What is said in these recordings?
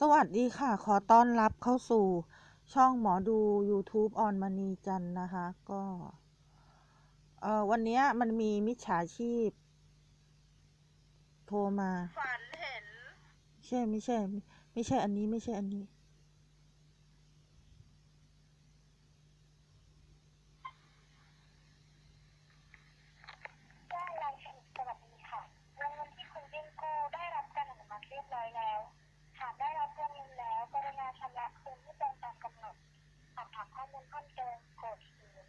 สวัสดีค่ะ ขอต้อนรับเข้าสู่ช่องหมอดู YouTube ออนมณีจันทร์นะคะ ก็ เอ่อวันเนี้ยมันมีมิจฉาชีพ โทรมา ฝันเห็น ใช่ไม่ใช่ ไม่ใช่อันนี้ไม่ใช่อันนี้ ได้รายชื่อสวัสดีค่ะวงเงินที่คุณยื่นกู้ได้รับการอนุมัติเรียบร้อยแล้ว หากได้รับเงินแล้ว กรุณาชำระคืนที่ตรงตามกำหนดหา ก้อมูลเพิ่มเติมกดศูน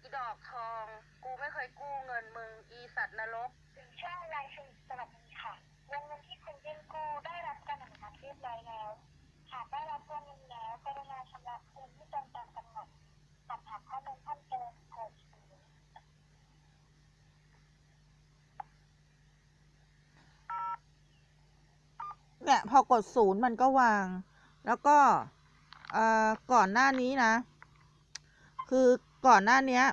อีดอกทอง กูไม่เคยกู้เงินมึง อีสัตว์นรกถึงช่องรายชื่อสวัสดีค่ะวงเงินที่คุณยื่นกู้ได้รับการอนุมัติเรียบร้อยแล้ว หากได้รับวงเงินแล้วกรุณาชำระคืนที่ตรงตามกำหนดหากถามข้อมูลเพิ่มเติมกดศูนเนี่ยพอกดศูนย์มันก็วาง แล้วก็ เอ่อก่อนหน้านี้นะ คือก่อนหน้าเนี้ย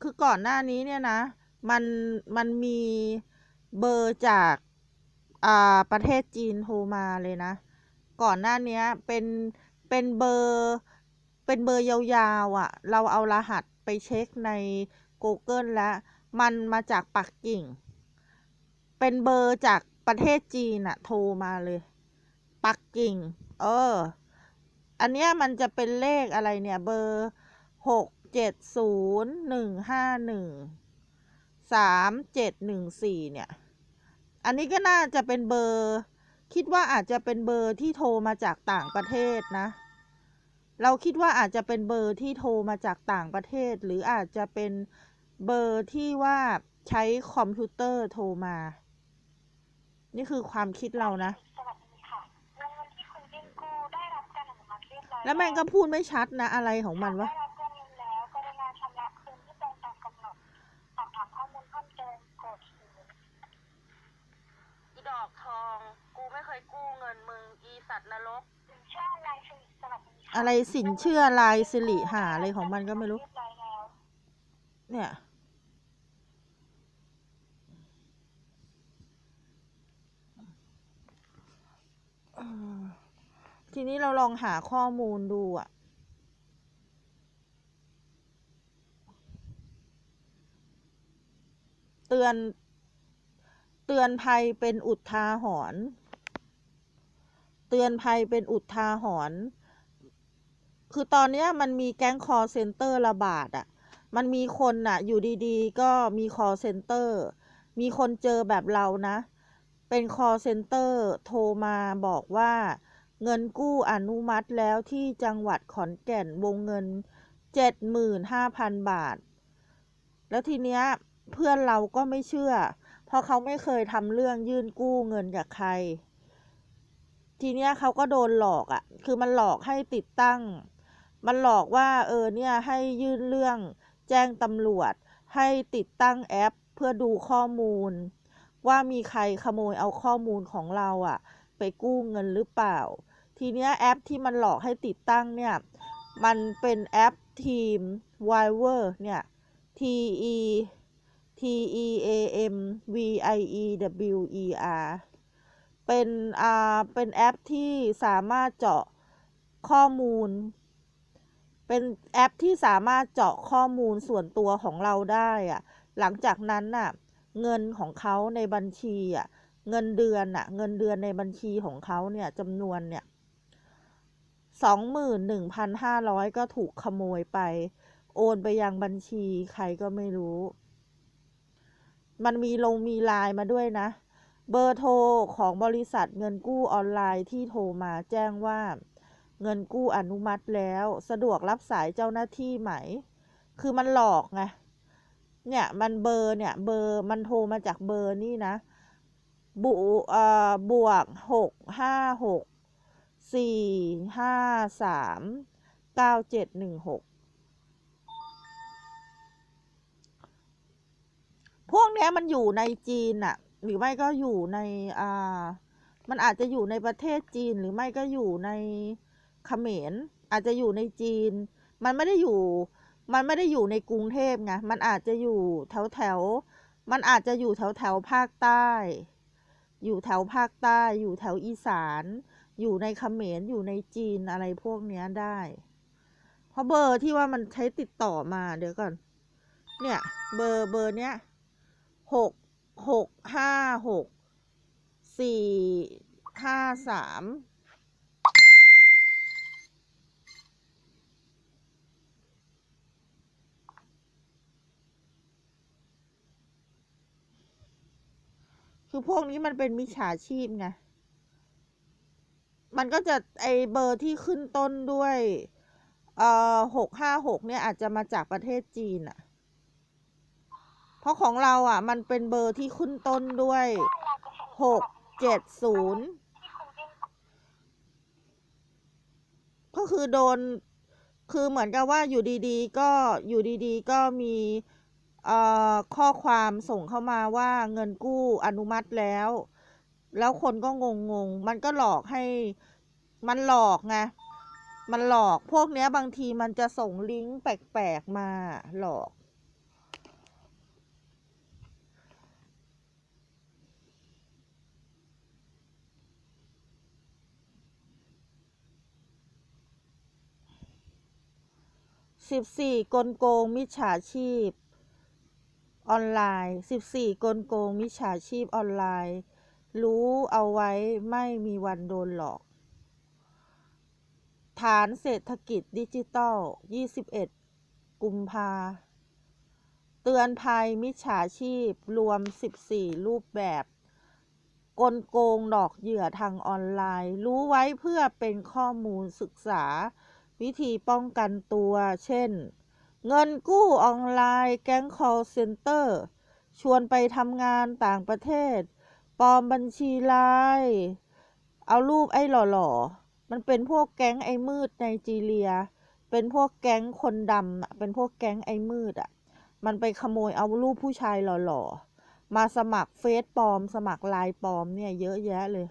คือก่อนหน้านี้เนี่ยนะ มันมันมีเบอร์จากอ่าประเทศจีนโทรมาเลยนะ ก่อนหน้าเนี้ยเป็นเป็นเบอร์เป็นเบอร์ยาวๆอะ่ะ เราเอารหัสไปเช็คใน Google แล้ว มันมาจากปักกิ่ง เป็นเบอร์จากประเทศจีนอะโทรมาเลย ปักกิ่ง เออ อันเนี้ยมันจะเป็นเลขอะไรเนี่ย เบอร์หกเจ็ดศูนย์หนึ่งห้าหนึ่งสามเจ็ดหนึ่งสี่เนี่ย อันนี้ก็น่าจะเป็นเบอร์ คิดว่าอาจจะเป็นเบอร์ที่โทรมาจากต่างประเทศนะ เราคิดว่าอาจจะเป็นเบอร์ที่โทรมาจากต่างประเทศ หรืออาจจะเป็นเบอร์ที่ว่าใช้คอมพิวเตอร์โทรมา นี่คือความคิดเรานะ แล้วแม่งก็พูดไม่ชัดนะ อะไรของมันวะ ได้รับเงินแล้วกรุณาชำระคืนที่ตรงตามกำหนดสอบถามข้อมูลเพิ่มเติมกดศูนย์อีดอกทอง กูไม่เคยกู้เงินมึง อีสัตว์นรกถึงช่องรายชื่อสวัสดีค่ะอะไรสินเชื่อลายสิริหาอะไรของมันก็ไม่รู้เรียบร้อยแล้ว เนี่ย เอ่อ ทีนี้เราลองหาข้อมูลดูอะเตือน เตือนภัยเป็นอุทาหรณ์เตือนภัยเป็นอุทาหรณ์คือตอนนี้มันมีแก๊งคอเซ็นเตอร์ระบาดอะมันมีคนน่ะอยู่ดีๆ ก็มี call center มีคนเจอแบบเรานะ เป็น call center โทรมาบอกว่า เงินกู้อนุมัติแล้วที่จังหวัดขอนแก่นวงเงิน 75,000 บาท แล้วทีเนี้ยเพื่อนเราก็ไม่เชื่อ เพราะเขาไม่เคยทำเรื่องยื่นกู้เงินกับใคร ทีเนี้ยเขาก็โดนหลอกอะ่ะ คือมันหลอกให้ติดตั้ง มันหลอกว่าเออเนี่ยให้ยื่นเรื่องแจ้งตำรวจ ให้ติดตั้งแอปเพื่อดูข้อมูล ว่ามีใครขโมยเอาข้อมูลของเราอะไปกู้เงินหรือเปล่า ทีเนี้ยแอปที่มันหลอกให้ติดตั้งเนี่ยมันเป็นแอปทีม w i v e r เนี่ย T E T E A M V I E W E R เป็นอ่าเป็นแอปที่สามารถเจาะข้อมูล เป็นแอปที่สามารถเจาะข้อมูลส่วนตัวของเราได้อะหลังจากนั้นน่ะเงินของเขาในบัญชีอะเงินเดือนน่ะเงินเดือนในบัญชีของเขาเนี่ยจำนวนเนี่ย สองหมื่นหนึ่งพันห้าร้อยก็ถูกขโมยไป โอนไปยังบัญชีใครก็ไม่รู้ มันมีลงมีไลน์มาด้วยนะ เบอร์โทรของบริษัทเงินกู้ออนไลน์ที่โทรมาแจ้งว่า เงินกู้อนุมัติแล้ว สะดวกรับสายเจ้าหน้าที่ไหม คือมันหลอกไง เนี่ยมันเบอร์เนี่ยเบอร์มันโทรมาจากเบอร์นี่นะ บุเอ่อบวกหกห้าหก สี่ห้าสามเก้าเจ็ดหนึ่งหกพวกเนี้ยมันอยู่ในจีนอะหรือไม่ก็อยู่ในอ่ามันอาจจะอยู่ในประเทศจีนหรือไม่ก็อยู่ในเขมรอาจจะอยู่ในจีน มันไม่ได้อยู่ มันไม่ได้อยู่ในกรุงเทพไงมันอาจจะอยู่แถวแถวมันอาจจะอยู่แถวแถวภาคใต้ อยู่แถวภาคใต้ อยู่แถวอีสาน อยู่ในเขมรอยู่ในจีนอะไรพวกเนี้ยได้ เพราะเบอร์ที่ว่ามันใช้ติดต่อมาเดี๋ยวก่อน เนี่ย เบอร์เบอร์เนี้ยหกหกห้าหกสี่ห้าสามคือพวกนี้มันเป็นมิจฉาชีพไง มันก็จะไอเบอร์ที่ขึ้นต้นด้วยเอ่อหกห้าหกเนี่ยอาจจะมาจากประเทศจีนอะเพราะของเราอะมันเป็นเบอร์ที่ขึ้นต้นด้วยหกเจ็ดศูนย์ก็คือโดนคือเหมือนกับว่าอยู่ดีๆ ก็อยู่ดีๆ ก็มีเอ่อข้อความส่งเข้ามาว่าเงินกู้อนุมัติแล้ว แล้วคนก็งงๆมันก็หลอกให้มันหลอกไงมันหลอกพวกเนี้ยบางทีมันจะส่งลิงก์แปลกๆมาหลอก สิบสี่กลโกงมิจฉาชีพ ออนไลน์ สิบสี่กลโกงมิจฉาชีพออนไลน์ รู้เอาไว้ไม่มีวันโดนหลอก ฐานเศรษฐกิจดิจิตอลยี่สิบเอ็ดกุมภา เตือนภัยมิจฉาชีพรวมสิบสี่รูปแบบ กลโกงหลอกเหยื่อทางออนไลน์ รู้ไว้เพื่อเป็นข้อมูลศึกษา วิธีป้องกันตัว เช่น เงินกู้ออนไลน์ แก๊ง call center ชวนไปทำงานต่างประเทศ ปลอมบัญชีไลน์เอารูปไอ้หล่อๆ มันเป็นพวกแก๊งไอ้มืดในจีเรีย เป็นพวกแก๊งคนดำอะเป็นพวกแก๊งไอ้มืดอะมันไปขโมยเอารูปผู้ชายหล่อๆ มาสมัครเฟซปลอม สมัครไลน์ปลอมเนี่ยเยอะแยะเลย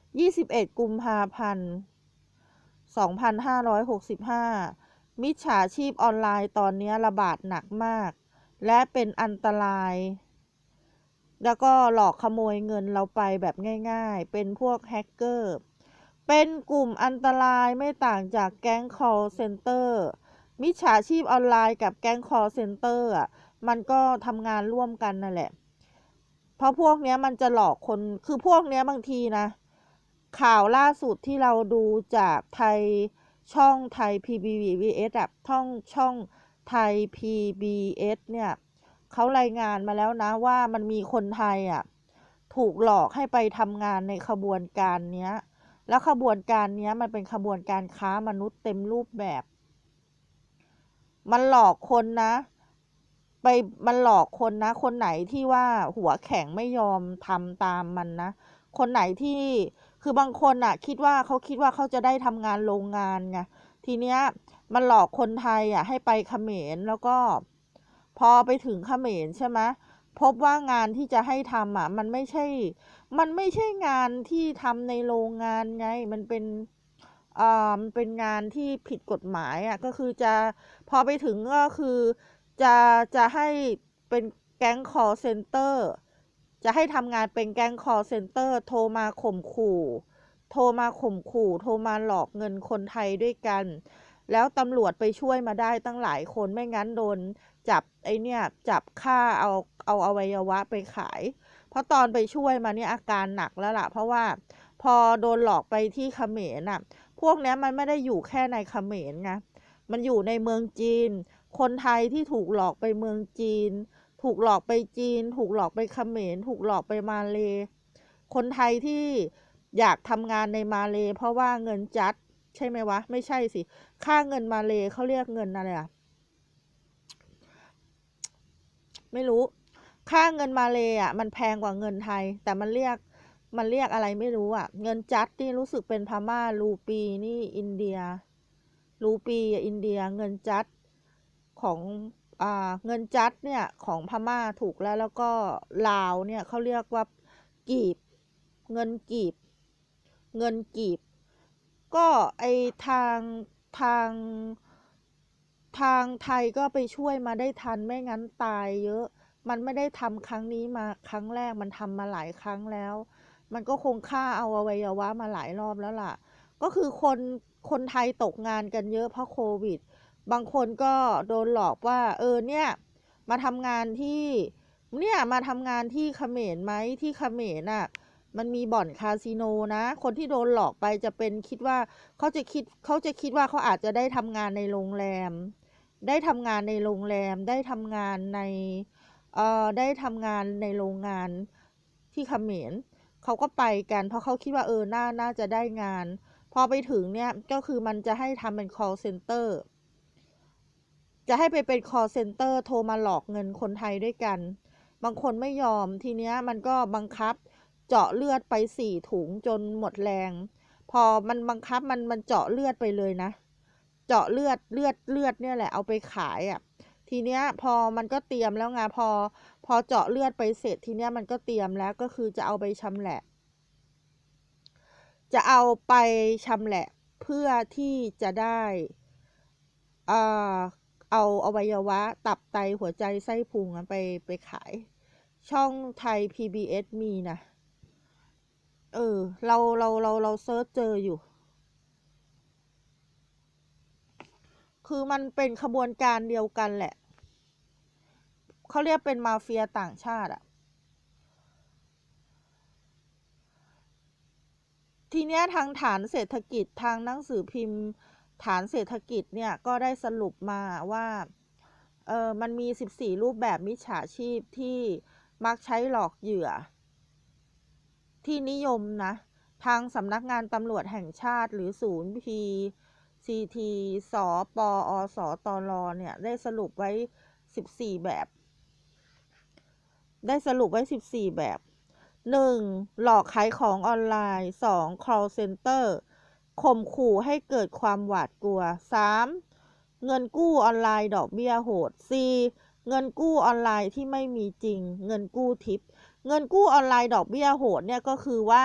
21กุมภาพันธ์2565มิจฉาชีพออนไลน์ตอนนี้ระบาดหนักมาก และเป็นอันตราย แล้วก็หลอกขโมยเงินเราไปแบบง่าย ๆ เป็นพวกแฮกเกอร์ เป็นกลุ่มอันตรายไม่ต่างจากแก๊ง call center มิจฉาชีพออนไลน์กับแก๊ง call center อะ มันก็ทำงานร่วมกันนั่นแหละ เพราะพวกเนี้ยมันจะหลอกคน คือพวกเนี้ยบางทีนะ ข่าวล่าสุดที่เราดูจากไทยช่องไทย PBS อะช่องช่องไทย PBS เนี่ย เขารายงานมาแล้วนะว่ามันมีคนไทยอะถูกหลอกให้ไปทำงานในขบวนการเนี้ย แล้วขบวนการเนี้ยมันเป็นขบวนการค้ามนุษย์เต็มรูปแบบ มันหลอกคนนะ ไปมันหลอกคนนะ คนไหนที่ว่าหัวแข็งไม่ยอมทำตามมันนะ คนไหนที่คือบางคนอะคิดว่าเขาคิดว่าเขาจะได้ทำงานโรงงานไงทีเนี้ยมันหลอกคนไทยอะให้ไปเขมรแล้วก็ พอไปถึงเขมรใช่ไหมพบว่างานที่จะให้ทำอะมันไม่ใช่ มันไม่ใช่งานที่ทำในโรงงานไง มันเป็นอ่ามันเป็นงานที่ผิดกฎหมายอะก็คือจะพอไปถึงก็คือจะจะให้เป็นแก๊ง call center จะให้ทำงานเป็นแก๊ง call center โทรมาข่มขู่ โทรมาข่มขู่ โทรมาหลอกเงินคนไทยด้วยกัน แล้วตำรวจไปช่วยมาได้ตั้งหลายคนไม่งั้นโดน จับไอเนี่ยจับฆ่าเอาเอาเอาวัยวะไปขาย เพราะตอนไปช่วยมาเนี่ยอาการหนักแล้วล่ะ เพราะว่าพอโดนหลอกไปที่เขมรน่ะ พวกนี้มันไม่ได้อยู่แค่ในเขมรไงมันอยู่ในเมืองจีน คนไทยที่ถูกหลอกไปเมืองจีน ถูกหลอกไปจีน ถูกหลอกไปเขมร ถูกหลอกไปมาเล คนไทยที่อยากทำงานในมาเล เพราะว่าเงินจัด ใช่ไหมวะ ไม่ใช่สิ ค่าเงินมาเลเขาเรียกเงินอะไรอะ ไม่รู้ ค่าเงินมาเลยอะ มันแพงกว่าเงินไทย แต่มันเรียกมันเรียกอะไรไม่รู้อะ เงินจัดนี่รู้สึกเป็นพม่ารูปีนี่อินเดีย รูปีอินเดียเงินจัดของอ่าเงินจัดเนี่ยของพม่าถูกแล้วแล้วก็ลาวเนี่ยเขาเรียกว่ากีบ เงินกีบ เงินกีบ ก็ไอทางทาง ทางไทยก็ไปช่วยมาได้ทันไม่งั้นตายเยอะ มันไม่ได้ทำครั้งนี้มาครั้งแรกมันทำมาหลายครั้งแล้ว มันก็คงฆ่าเอาอวัยวะมาหลายรอบแล้วล่ะ ก็คือคนคนไทยตกงานกันเยอะเพราะโควิด บางคนก็โดนหลอกว่า เออเนี่ย มาทำงานที่เนี่ยมาทำงานที่เขมรไหมที่เขมรน่ะมันมีบ่อนคาสิโนนะ คนที่โดนหลอกไปจะเป็นคิดว่าเขาจะคิดเขาจะคิดว่าเขาอาจจะได้ทำงานในโรงแรม ได้ทำงานในโรงแรม ได้ทำงานในเอ่อได้ทำงานในโรงงานที่เขมรเขาก็ไปกัน เพราะเขาคิดว่าเออน่าน่าจะได้งาน พอไปถึงเนี่ยก็คือมันจะให้ทำเป็น call center จะให้ไปเป็น call center โทรมาหลอกเงินคนไทยด้วยกัน บางคนไม่ยอมทีเนี้ยมันก็บังคับเจาะเลือดไปสี่ถุงจนหมดแรง พอมันบังคับมันมันเจาะเลือดไปเลยนะ เจาะเลือดเลือดเลือดเนี่ยแหละเอาไปขายอะ่ะทีเนี้ยพอมันก็เตรียมแล้วไงพอ พอเจาะเลือดไปเสร็จทีเนี้ยมันก็เตรียมแล้วก็คือจะเอาไปชำแหละ จะเอาไปชำแหละเพื่อที่จะได้เอ่อเอาอวัยวะ ตับไตหัวใจไส้พุงไปไปขาย ช่องไทย PBS มีนะ เออ เราเราเราเราเซิร์ชเจออยู่ คือมันเป็นขบวนการเดียวกันแหละ เขาเรียกเป็นมาเฟียต่างชาติอะทีเนี้ยทางฐานเศรษฐกิจทางหนังสือพิมพ์ ฐานเศรษฐกิจเนี่ยก็ได้สรุปมาว่าเออมันมี 14 รูปแบบมิจฉาชีพที่มักใช้หลอกเหยื่อ ที่นิยมนะ ทางสำนักงานตำรวจแห่งชาติหรือศูนย์พี CT สปอสตรเนี่ย ได้สรุปไว้ 14 แบบ ได้สรุปไว้ 14 แบบ 1. หลอกขายของออนไลน์ 2. call center ข่มขู่ให้เกิดความหวาดกลัว 3. เงินกู้ออนไลน์ดอกเบี้ยโหด 4. เงินกู้ออนไลน์ที่ไม่มีจริง เงินกู้ทิป เงินกู้ออนไลน์ดอกเบี้ยโหดเนี่ยก็คือว่า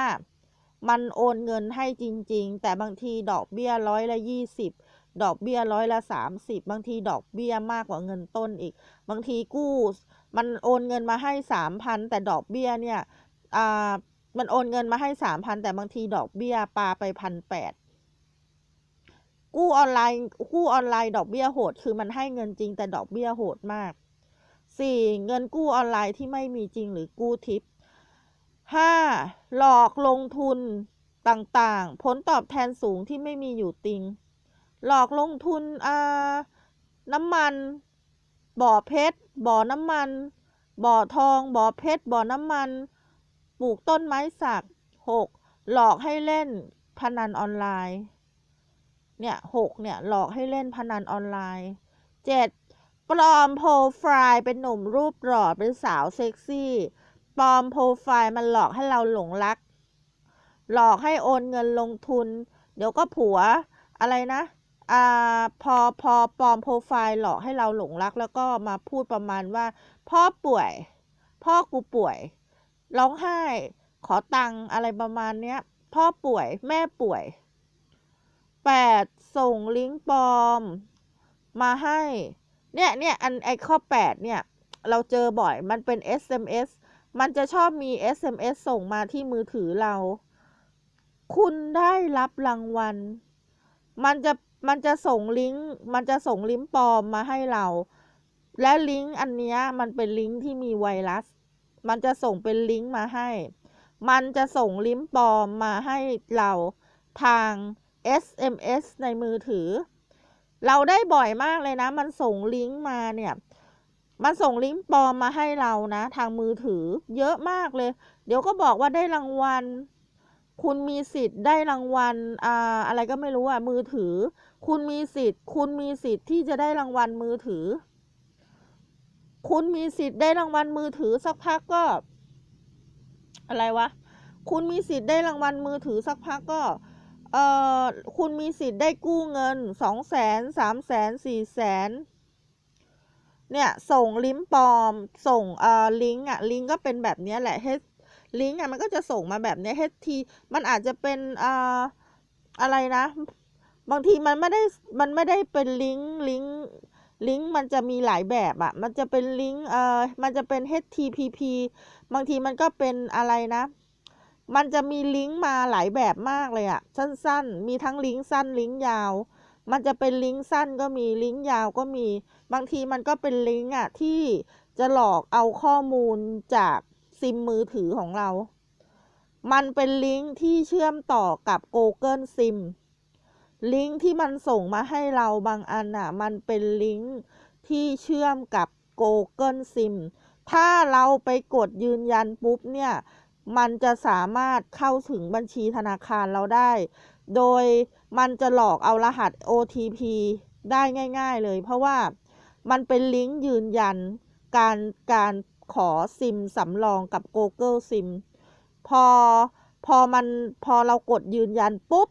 มันโอนเงินให้จริง ๆ แต่บางทีดอกเบี้ยร้อยละยี่สิบดอกเบี้ยร้อยละสามสิบบางทีดอกเบี้ยมากกว่าเงินต้นอีก บางทีกู้ มันโอนเงินมาให้สามพันแต่ดอกเบี้ยเนี่ยอ่ามันโอนเงินมาให้สามพันแต่บางทีดอกเบี้ยปาไปพันแปดกู้ออนไลน์กู้ออนไลน์ดอกเบี้ยโหด คือมันให้เงินจริงแต่ดอกเบี้ยโหดมากสี่เงินกู้ออนไลน์ที่ไม่มีจริงหรือกู้ทิป ห้าหลอกลงทุนต่างๆ ผลตอบแทนสูงที่ไม่มีอยู่จริง หลอกลงทุนอ่าน้ำมัน บ่อเพชร บ่อน้ำมัน บ่อทอง บ่อเพชร บ่อน้ำมัน ปลูกต้นไม้สักหกหลอกให้เล่นพนันออนไลน์ เนี่ยหกเนี่ย หลอกให้เล่นพนันออนไลน์เจ็ดปลอมโปรไฟล์เป็นหนุ่มรูปหล่อเป็นสาวเซ็กซี่ ปลอมโปรไฟล์มันหลอกให้เราหลงรัก หลอกให้โอนเงินลงทุน เดี๋ยวก็ผัวอะไรนะอ่าพอพอปลอมโปรไฟล์หลอกให้เราหลงรัก แล้วก็มาพูดประมาณว่า พ่อป่วย พ่อกูป่วย ร้องไห้ ขอตังค์อะไรประมาณเนี้ย พ่อป่วย แม่ป่วย 8. ส่งลิงก์ปลอม มาให้ เนี่ยเนี่ยอันไอข้อ 8 เนี่ย เราเจอบ่อยมันเป็น SMS มันจะชอบมี SMS ส่งมาที่มือถือเรา คุณได้รับรางวัล มันจะมันจะส่งลิงก์ มันจะส่งลิงก์ปลอมมาให้เรา และลิงก์อันนี้มันเป็นลิงก์ที่มีไวรัส มันจะส่งเป็นลิงก์มาให้ มันจะส่งลิงก์ปลอมมาให้เราทาง SMS ในมือถือ เราได้บ่อยมากเลยนะ มันส่งลิงก์มาเนี่ย มันส่งลิงก์ปลอมมาให้เรานะ ทางมือถือเยอะมากเลย เดี๋ยวก็บอกว่าได้รางวัล คุณมีสิทธิ์ได้รางวัลอ่าอะไรก็ไม่รู้อะมือถือ คุณมีสิทธิ์ คุณมีสิทธิ์ที่จะได้รางวัลมือถือ คุณมีสิทธิ์ได้รางวัลมือถือสักพักก็ อะไรวะ คุณมีสิทธิ์ได้รางวัลมือถือสักพักก็เอ่อคุณมีสิทธิ์ได้กู้เงินสองแสนสามแสนสี่แสน เนี่ยส่งลิงก์ปลอม ส่งเอ่อลิงก์อะลิงก์ก็เป็นแบบนี้แหละ H ลิงก์อะมันก็จะส่งมาแบบนี้ย HT มันอาจจะเป็นเอ่าอะไรนะ บางทีมันไม่ได้มันไม่ได้เป็นลิงก์ลิงก์ลิงก์มันจะมีหลายแบบอะมันจะเป็นลิงก์เอ่อมันจะเป็น HTTP บางทีมันก็เป็นอะไรนะ มันจะมีลิงก์มาหลายแบบมากเลยอะสั้นๆ มีทั้งลิงก์สั้นลิงก์ยาว มันจะเป็นลิงก์สั้นก็มีลิงก์ยาวก็มี บางทีมันก็เป็นลิงก์อะที่จะหลอกเอาข้อมูลจากซิมมือถือของเรา มันเป็นลิงก์ที่เชื่อมต่อกับ Google SIM ลิงก์ที่มันส่งมาให้เราบางอันอะ มันเป็นลิงก์ที่เชื่อมกับ Google SIM ถ้าเราไปกดยืนยันปุ๊บเนี่ย มันจะสามารถเข้าถึงบัญชีธนาคารเราได้ โดย มันจะหลอกเอารหัส OTP ได้ง่าย ๆเลย เพราะว่ามันเป็นลิงก์ยืนยันการการขอซิมสำรองกับ Google SIM พอพอมันพอเรากดยืนยันปุ๊บ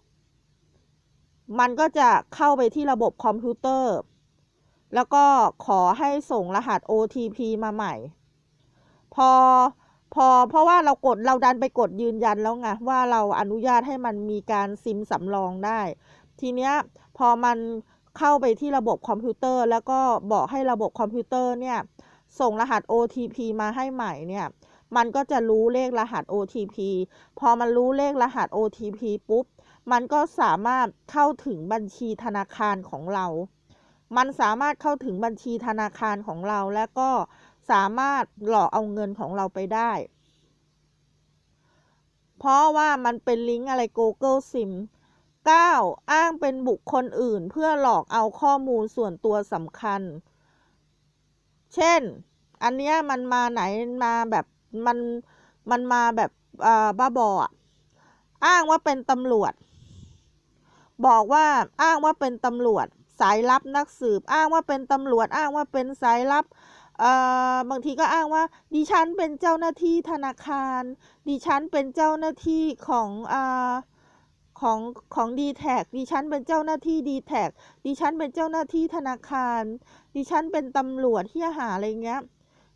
มันก็จะเข้าไปที่ระบบคอมพิวเตอร์ แล้วก็ขอให้ส่งรหัส OTP มาใหม่ พอ พอเพราะว่าเรากดเราดันไปกดยืนยันแล้วไงว่าเราอนุญาตให้มันมีการซิมสำรองได้ ทีเนี้ยพอมันเข้าไปที่ระบบคอมพิวเตอร์ แล้วก็บอกให้ระบบคอมพิวเตอร์เนี่ยส่งรหัส OTP มาให้ใหม่เนี่ยมันก็จะรู้เลขรหัส OTP พอมันรู้เลขรหัส OTP ปุ๊บ มันก็สามารถเข้าถึงบัญชีธนาคารของเรา มันสามารถเข้าถึงบัญชีธนาคารของเรา และก็ สามารถหลอกเอาเงินของเราไปได้ เพราะว่ามันเป็นลิงก์อะไร Google SIM 9. อ้างเป็นบุคคลอื่นเพื่อหลอกเอาข้อมูลส่วนตัวสำคัญ เช่น อันเนี้ยมันมาไหนมาแบบมันมันมาแบบบ้าบออ้างว่าเป็นตำรวจ บอกว่าอ้างว่าเป็นตำรวจ สายลับนักสืบ อ้างว่าเป็นตำรวจ อ้างว่าเป็นสายลับ บางทีก็อ้างว่า ดิฉันเป็นเจ้าหน้าที่ธนาคาร ดิฉันเป็นเจ้าหน้าที่ของอ่าของของดีแท็ดิฉันเป็นเจ้าหน้าที่ดีแท็ดิฉันเป็นเจ้าหน้าที่ธนาคาร ดิฉันเป็นตำรวจที่หาอะไรเงี้ย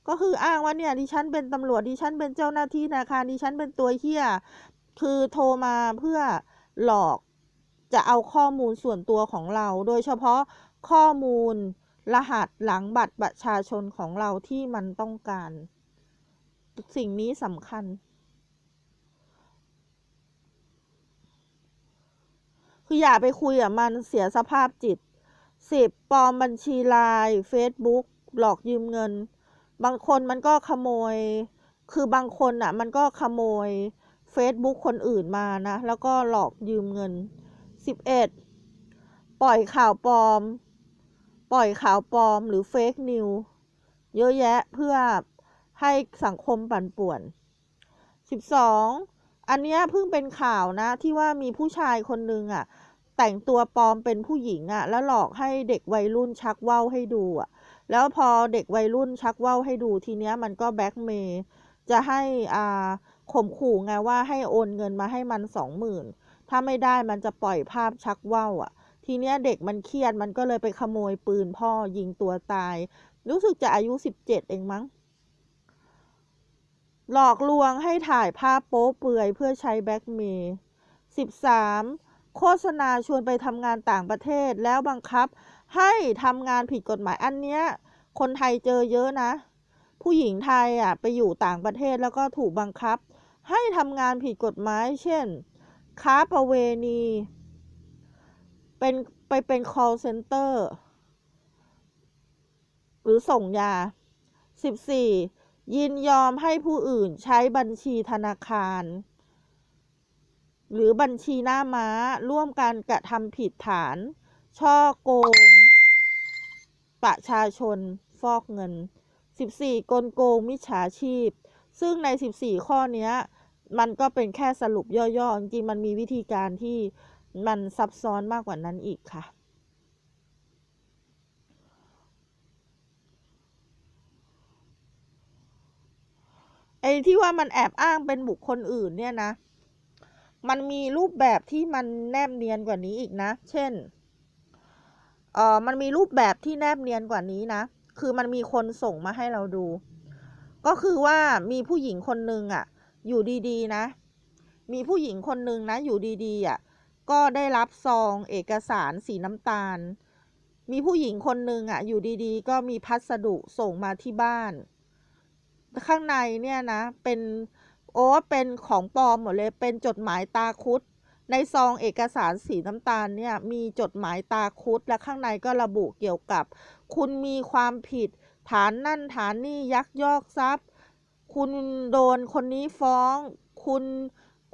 ก็คืออ้างว่าเนี่ยดิฉันเป็นตำรวจดิฉันเป็นเจ้าหน้าที่ธนาคารดิฉันเป็นตัวเฮียคือโทรมาเพื่อหลอกจะเอาข้อมูลส่วนตัวของเรา โดยเฉพาะข้อมูล รหัสหลังบัตรประชาชนของเราที่มันต้องการ สิ่งนี้สำคัญ คืออย่าไปคุยกับมันเสียสภาพจิตสิบปลอมบัญชีไลน์เฟซบุ๊กหลอกยืมเงิน บางคนมันก็ขโมย คือบางคนอะ มันก็ขโมย Facebook คนอื่นมานะ แล้วก็หลอกยืมเงิน 11 ปล่อยข่าวปลอม ปล่อยข่าวปลอมหรือเฟกนิวเยอะแยะเพื่อให้สังคมปั่นป่วน 12 อันนี้เพิ่งเป็นข่าวนะ ที่ว่ามีผู้ชายคนนึงอะ แต่งตัวปลอมเป็นผู้หญิงอะ แล้วหลอกให้เด็กวัยรุ่นชักว่าวให้ดูอะ แล้วพอเด็กวัยรุ่นชักว่าวให้ดูทีเนี้ยมันก็แบ็กเมย์จะให้อ่าข่มขู่ไงว่าให้โอนเงินมาให้มันสองหมื่นถ้าไม่ได้มันจะปล่อยภาพชักว่าวอะ ทีเนี้ยเด็กมันเครียดมันก็เลยไปขโมยปืนพ่อยิงตัวตาย รู้สึกจะอายุสิบเจ็ดเองมั้ง หลอกลวงให้ถ่ายภาพโป๊เปลือยเพื่อใช้แบ็กเมย์สิบสามโฆษณาชวนไปทำงานต่างประเทศแล้วบังคับให้ทำงานผิดกฎหมายอันเนี้ย คนไทยเจอเยอะนะ ผู้หญิงไทยอะไปอยู่ต่างประเทศแล้วก็ถูกบังคับ ให้ทำงานผิดกฎหมาย เช่น ค้าประเวณี เป็นไปเป็น call center หรือส่งยา 14. ยินยอมให้ผู้อื่นใช้บัญชีธนาคาร หรือบัญชีหน้าม้าร่วมกันกระทำผิดฐาน ช่อโกง ประชาชน ฟอกเงิน 14 กลโกงมิจฉาชีพ ซึ่งใน 14 ข้อนี้มันก็เป็นแค่สรุปย่อๆ จริงๆ มันมีวิธีการที่ มันซับซ้อนมากกว่านั้นอีกค่ะ ไอ้ที่ว่ามันแอบอ้างเป็นบุคคลอื่นเนี่ยนะ มันมีรูปแบบที่มันแนบเนียนกว่านี้อีกนะ เช่น เอ่อมันมีรูปแบบที่แนบเนียนกว่านี้นะ คือมันมีคนส่งมาให้เราดู ก็คือว่ามีผู้หญิงคนหนึ่งอะ่ะ อยู่ดีๆนะ มีผู้หญิงคนหนึ่งนะ อยู่ดีๆอะ ก็ได้รับซองเอกสารสีน้ำตาล มีผู้หญิงคนหนึ่งอะ อยู่ดีๆ ก็มีพัสดุส่งมาที่บ้าน ข้างในเนี่ยนะ เป็นโอ้เป็นของปลอมหมดเลย เป็นจดหมายตาคุด ในซองเอกสารสีน้ำตาลเนี่ย มีจดหมายตาคุด และข้างในก็ระบุเกี่ยวกับ คุณมีความผิด ฐานนั่นฐานนี่ยักยอกทรัพย์ คุณโดนคนนี้ฟ้อง คุณ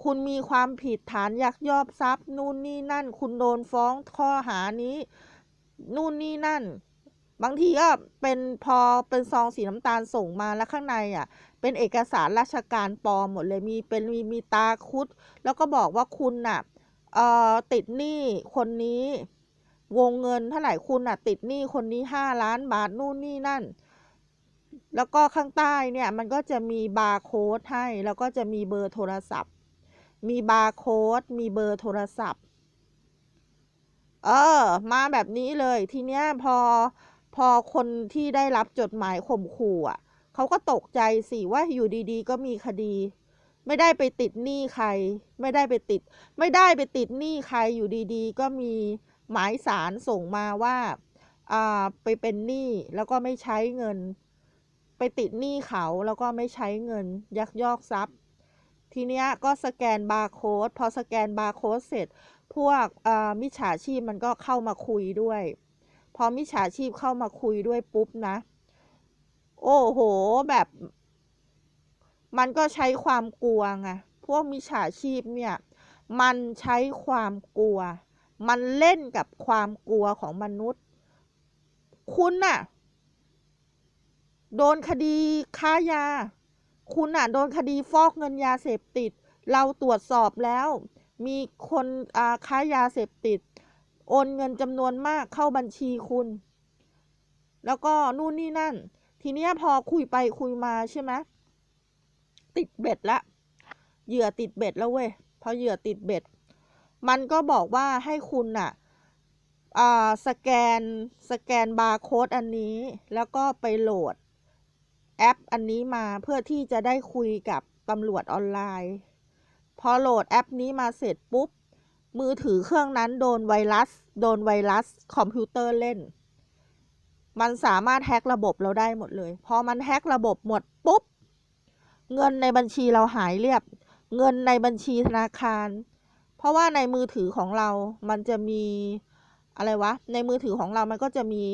คุณมีความผิดฐานยักยอกทรัพย์ นู่นนี่นั่น คุณโดนฟ้องข้อหานี้ นู่นนี่นั่น บางทีก็เป็นพอเป็นซองสีน้ำตาลส่งมาแล้วข้างในอะ เป็นเอกสารราชการปลอมหมดเลยมีเป็นมีมีตาคุด แล้วก็บอกว่าคุณน่ะเอ่อติดหนี้คนนี้ วงเงินเท่าไหร่คุณน่ะ ติดหนี้คนนี้ห้าล้านบาทนู่นนี่นั่นแล้วก็ข้างใต้เนี่ยมันก็จะมีบาร์โค้ดให้ แล้วก็จะมีเบอร์โทรศัพท์ มีบาร์โค้ด มีเบอร์โทรศัพท์ เออ มาแบบนี้เลย ทีเนี้ยพอ พอคนที่ได้รับจดหมายข่มขู่อะ เขาก็ตกใจสิว่าอยู่ดีๆ ก็มีคดี ไม่ได้ไปติดหนี้ใคร ไม่ได้ไปติด ไม่ได้ไปติดหนี้ใคร อยู่ดีๆ ก็มีหมายสารส่งมาว่า อ่า ไปเป็นหนี้ แล้วก็ไม่ใช้เงิน ไปติดหนี้เขา แล้วก็ไม่ใช้เงิน ยักยอกทรัพย์ ทีเนี้ยก็สแกนบาร์โค้ดพอสแกนบาร์โค้ดเสร็จ พวกมิจฉาชีพมันก็เข้ามาคุยด้วย พอมิจฉาชีพเข้ามาคุยด้วยปุ๊บนะ โอ้โหแบบ มันก็ใช้ความกลัวไงพวกมิจฉาชีพเนี่ย มันใช้ความกลัว มันเล่นกับความกลัวของมนุษย์ คุณน่ะ โดนคดีค้ายา คุณน่ะโดนคดีฟอกเงินยาเสพติด เราตรวจสอบแล้ว มีคนอ่าค้ายาเสพติด โอนเงินจำนวนมากเข้าบัญชีคุณ แล้วก็นู่นนี่นั่น ทีนี้พอคุยไปคุยมาใช่ไหมติดเบ็ดละเหยื่อติดเบ็ดแล้วเว้ยพอเหยื่อติดเบ็ด มันก็บอกว่าให้คุณน่ะอ่าสแกนสแกนบาร์โค้ดอันนี้ แล้วก็ไปโหลด แอปอันนี้มาเพื่อที่จะได้คุยกับตำรวจออนไลน์ พอโหลดแอปนี้มาเสร็จปุ๊บ มือถือเครื่องนั้นโดนไวรัส โดนไวรัส คอมพิวเตอร์เล่น มันสามารถแฮกระบบเราได้หมดเลย พอมันแฮกระบบหมดปุ๊บ เงินในบัญชีเราหายเรียบ เงินในบัญชีธนาคาร เพราะว่าในมือถือของเรา มันจะมีอะไรวะ ในมือถือของเรามันก็จะมี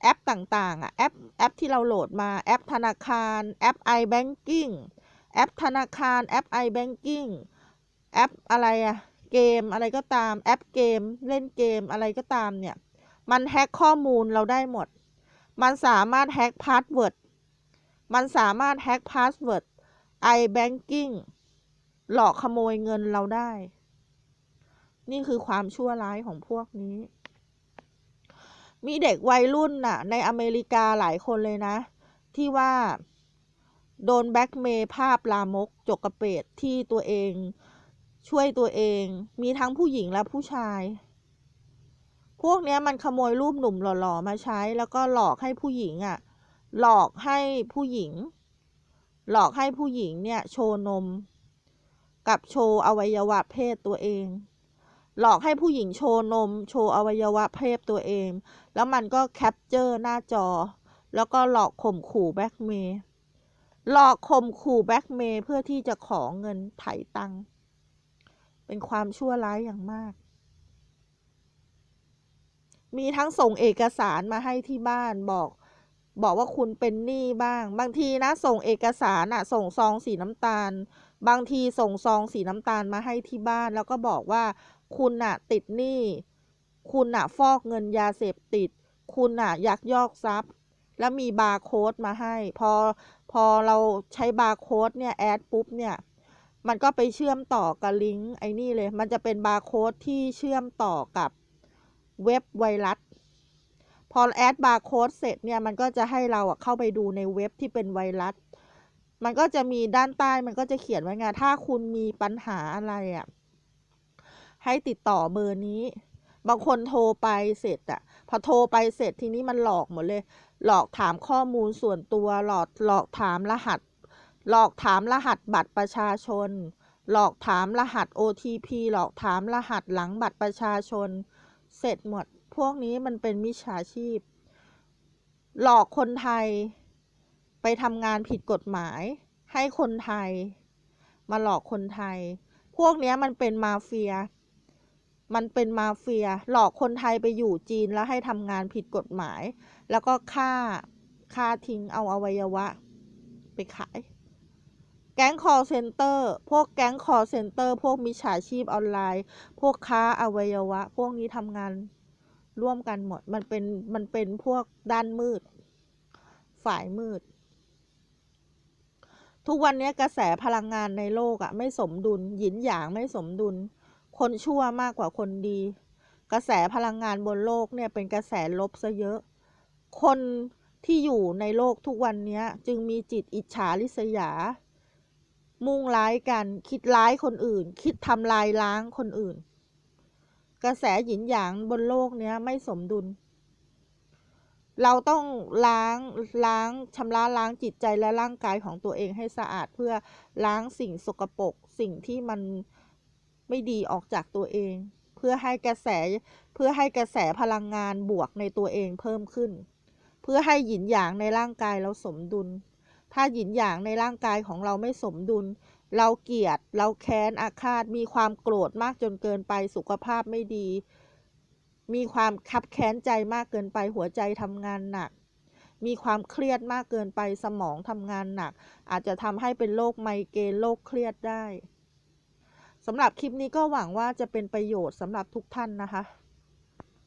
แอปต่างๆอะแอปแอปที่เราโหลดมาแอปธนาคาร แอป iBanking แอปธนาคารแอป iBanking แอปอะไรอะเกมอะไรก็ตามแอปเกม เล่นเกมอะไรก็ตามเนี่ย มันแฮ็กข้อมูลเราได้หมด มันสามารถแฮ็กพาสเวิร์ดมันสามารถแฮ็กพาสเวิร์ด iBanking หลอกขโมยเงินเราได้ นี่คือความชั่วร้ายของพวกนี้ มีเด็กวัยรุ่นน่ะในอเมริกาหลายคนเลยนะ ที่ว่า โดนแบ็กเมย์ภาพลามก จกกระเปดที่ตัวเอง ช่วยตัวเอง มีทั้งผู้หญิงและผู้ชาย พวกเนี้ยมันขโมยรูปหนุ่มหล่อๆมาใช้ แล้วก็หลอกให้ผู้หญิงอะ หลอกให้ผู้หญิง หลอกให้ผู้หญิงเนี่ย โชว์นม กับโชว์อวัยวะเพศตัวเอง หลอกให้ผู้หญิงโชว์นม โชว์อวัยวะเพศตัวเอง แล้วมันก็แคปเจอร์หน้าจอ แล้วก็หลอกข่มขู่แบ็กเมย์หลอกข่มขู่แบ็กเมย์เพื่อที่จะขอเงินไถ่ตังค์เป็นความชั่วร้ายอย่างมาก มีทั้งส่งเอกสารมาให้ที่บ้านบอกบอกว่าคุณเป็นหนี้บ้าง บางทีนะส่งเอกสารอะส่งซองสีน้ำตาล บางทีส่งซองสีน้ำตาลมาให้ที่บ้าน แล้วก็บอกว่า คุณน่ะติดหนี้ คุณน่ะฟอกเงินยาเสพติด คุณน่ะยักยอกทรัพย์ แล้วมีบาร์โค้ดมาให้ พอพอเราใช้บาร์โค้ดเนี่ยแอดปุ๊บเนี่ย มันก็ไปเชื่อมต่อกับลิงก์ไอ้นี่เลย มันจะเป็นบาร์โค้ดที่เชื่อมต่อกับเว็บไวรัส พอแอดบาร์โค้ดเสร็จเนี่ยมันก็จะให้เราอะเข้าไปดูในเว็บที่เป็นไวรัส มันก็จะมีด้านใต้มันก็จะเขียนไว้ไงถ้าคุณมีปัญหาอะไรอะ ให้ติดต่อเบอร์นี้ บางคนโทรไปเสร็จอะพอโทรไปเสร็จทีนี้มันหลอกหมดเลย หลอกถามข้อมูลส่วนตัว หลอกหลอกถามรหัส หลอกถามรหัสบัตรประชาชน หลอกถามรหัส OTP หลอกถามรหัสหลังบัตรประชาชน เสร็จหมด พวกนี้มันเป็นมิจฉาชีพ หลอกคนไทย ไปทำงานผิดกฎหมาย ให้คนไทย มาหลอกคนไทย พวกนี้มันเป็นมาเฟีย มันเป็นมาเฟีย หลอกคนไทยไปอยู่จีนแล้วให้ทำงานผิดกฎหมาย แล้วก็ฆ่าฆ่าทิ้งเอาอวัยวะ ไปขาย แก๊งคอเซ็นเตอร์พวกแก๊งคอเซ็นเตอร์พวกมิจฉาชีพออนไลน์ พวกค้าอวัยวะ พวกนี้ทำงานร่วมกันหมด มันเป็นมันเป็นพวกด้านมืด ฝ่ายมืด ทุกวันนี้กระแสพลังงานในโลกอะไม่สมดุล หยินหยางไม่สมดุล คนชั่วมากกว่าคนดี กระแสพลังงานบนโลกเนี่ยเป็นกระแสลบซะเยอะ คนที่อยู่ในโลกทุกวันนี้จึงมีจิตอิจฉาริษยา มุ่งร้ายกัน คิดร้ายคนอื่น คิดทำลายล้างคนอื่น กระแสหยินหยางบนโลกเนี้ยไม่สมดุล เราต้องล้างล้างชำระล้างจิตใจและร่างกายของตัวเองให้สะอาดเพื่อล้างสิ่งสกปรกสิ่งที่มัน ไม่ดีออกจากตัวเอง เพื่อให้กระแสเพื่อให้กระแสพลังงานบวกในตัวเองเพิ่มขึ้น เพื่อให้หยินหยางในร่างกายเราสมดุล ถ้าหยินหยางในร่างกายของเราไม่สมดุล เราเกลียด เราแค้นอาฆาต มีความโกรธมากจนเกินไปสุขภาพไม่ดี มีความคับแค้นใจมากเกินไปหัวใจทำงานหนักมีความเครียดมากเกินไปสมองทำงานหนัก อาจจะทำให้เป็นโรคไมเกรนโรคเครียดได้ สำหรับคลิปนี้ก็หวังว่าจะเป็นประโยชน์สำหรับทุกท่านนะคะ